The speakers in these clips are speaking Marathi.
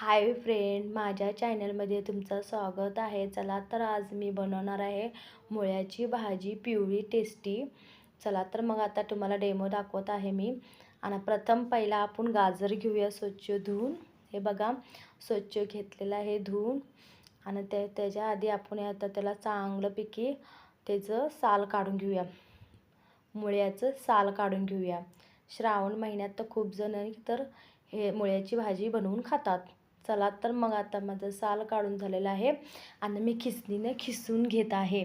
हाय फ्रेंड माझ्या चॅनलमध्ये तुमचं स्वागत आहे. चला तर आज मी बनवणार आहे मुळ्याची भाजी पिवळी टेस्टी चला तर मग आता तुम्हाला डेमो दाखवत आहे मी. आणि प्रथम पहिला आपण गाजर घेऊया स्वच्छ धुवून. हे बघा स्वच्छ घेतलेलं आहे धुवून. आणि ते त्याच्या आधी आपण आता त्याला चांगलंपैकी त्याचं साल काढून घेऊया. मुळ्याचं साल काढून घेऊया. श्रावण महिन्यात तर खूप जण तर हे मुळ्याची भाजी बनवून खातात. चला तर मग आता माझं साल काढून झालेलं आहे आणि मी खिसणीने खिसून घेत आहे.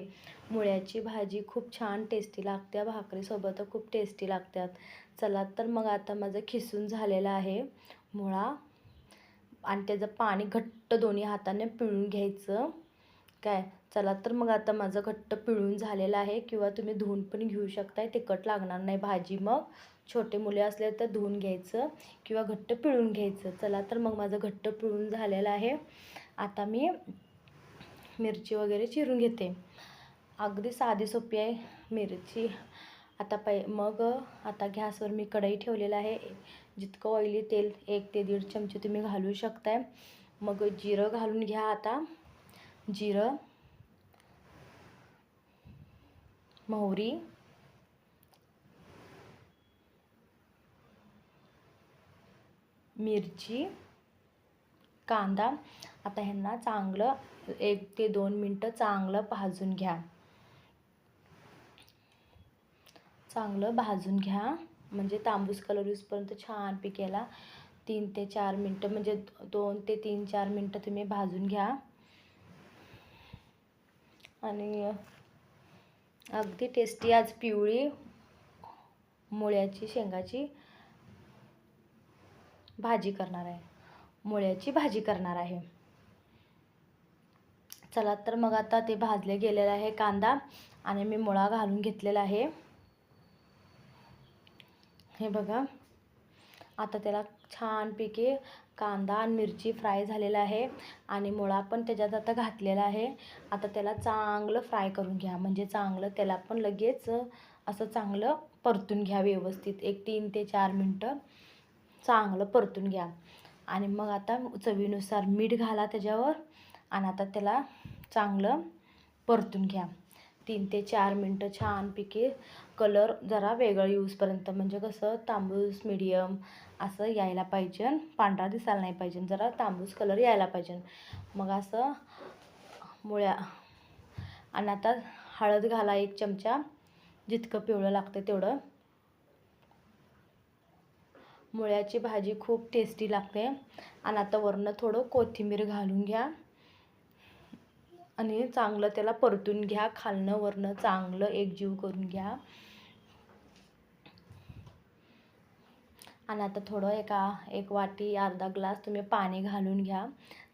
मुळ्याची भाजी खूप छान टेस्टी लागते भाकरीसोबत खूप टेस्टी लागतात. चला तर मग आता माझं खिसून झालेलं आहे. मुळा आणि त्याचं पाणी घट्ट दोन्ही हाताने पिळून घ्यायचं. काय? चला तर मग आता माझं घट्ट पिळून झालेलं आहे किंवा तुम्ही धुवून पण घेऊ शकताय तिखट लागणार नाही भाजी मग. छोटे मुले असले तर धुवून घ्यायचं किंवा घट्ट पिळून घ्यायचं. चला तर मग माझं घट्ट पिळून झालेलं आहे. आता मी मिरची वगैरे चिरून घेते. अगदी साधी सोपी आहे मिरची. आता पै मग आता गॅसवर मी कढई ठेवलेलं आहे. जितकं ऑइली तेल एक ते दीड चमचे तुम्ही घालू शकताय. मग जिरं घालून घ्या आता. जिरं मोहरी. मिरची. कांदा. आता ह्यांना चांगलं एक ते दोन मिनटं चांगलं भाजून घ्या. चांगलं भाजून घ्या. म्हणजे तांबूस कलर यूजपर्यंत छान पिकेला. तीन ते चार मिनटं म्हणजे दोन ते तीन चार मिनटं तुम्ही भाजून घ्या. आणि अगदी टेस्टी आज पिवळी मुळ्याची शेंगाची भाजी करणार आहे. मुळ्याची भाजी करणार आहे. चला तर मग आता ते भाजले गेलेलं आहे कांदा आणि मी मुळा घालून घेतलेला आहे. हे बघा. आता त्याला छानपैकी कांदा आणि मिरची फ्राय झालेला आहे आणि मुळा पण त्याच्यात आता घातलेला आहे. आता त्याला चांगलं फ्राय करून घ्या. म्हणजे चांगलं त्याला पण लगेच असं चांगलं परतून घ्या व्यवस्थित. एक तीन ते चार मिनटं चांगलं परतून घ्या. आणि मग आता चवीनुसार मीठ घाला त्याच्यावर आणि आता त्याला चांगलं परतून घ्या. तीन ते चार मिनटं छानपैकी कलर जरा वेगळं यूजपर्यंत म्हणजे कसं तांबूस मिडियम असं यायला पाहिजे पांढरा दिसायला नाही पाहिजे जरा तांबूस कलर यायला पाहिजे मग असं मुळ्या आणि आता हळद घाला एक चमचा जितकं पिवळं लागतं तेवढं. मुळ्याची भाजी खूप टेस्टी लागते. आणि आता वरनं थोडं कोथिंबीर घालून घ्या. आणि चांगलं त्याला परतून घ्या खालनं वरनं चांगलं एकजीव करून घ्या. आणि आता थोडं एका एक वाटी अर्धा ग्लास तुम्ही पाणी घालून घ्या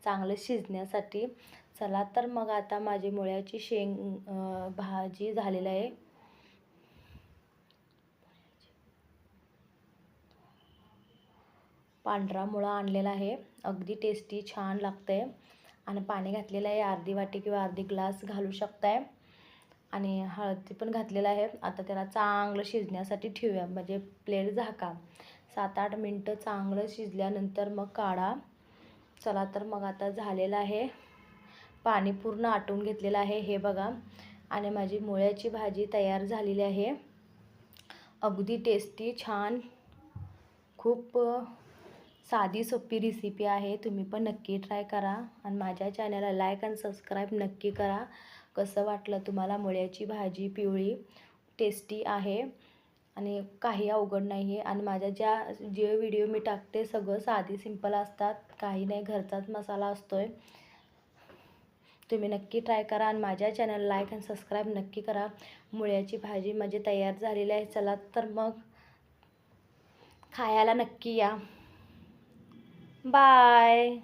चांगलं शिजण्यासाठी. चला तर मग आता माझी मुळ्याची शेंग भाजी झालेली आहे. पांढरा मुळा आणलेला आहे. अगदी टेस्टी छान लागतं आहे आणि पाणी घातलेलं आहे अर्धी वाटी किंवा अर्धी ग्लास घालू शकताय. आणि हळदी पण घातलेलं आहे. आता त्याला चांगलं शिजण्यासाठी ठेवूया. म्हणजे प्लेट झाका. सात आठ मिनटं चांगलं शिजल्यानंतर मग काढा. चला तर मग आता झालेलं आहे. पाणी पूर्ण आटून घेतलेलं आहे हे बघा. आणि माझी मुळ्याची भाजी तयार झालेली आहे. अगदी टेस्टी छान. खूप साधी सोपी रेसिपी आहे. तुम्ही पण नक्की ट्राय करा आणि माझ्या चॅनलला लाईक आणि सबस्क्राईब नक्की करा. कसं वाटलं तुम्हाला मुळ्याची भाजी पिवळी टेस्टी आहे आणि काही अवघड नाही आहे आणि माझ्या ज्या जे व्हिडिओ मी टाकते सगळं साधी सिंपल असतात. काही नाही घरचाच मसाला असतो आहे तुम्ही नक्की ट्राय करा आणि माझ्या चॅनल लाईक आणि सबस्क्राईब नक्की करा. मुळ्याची भाजी म्हणजे तयार झालेली आहे. चला तर मग खायला नक्की या. Bye.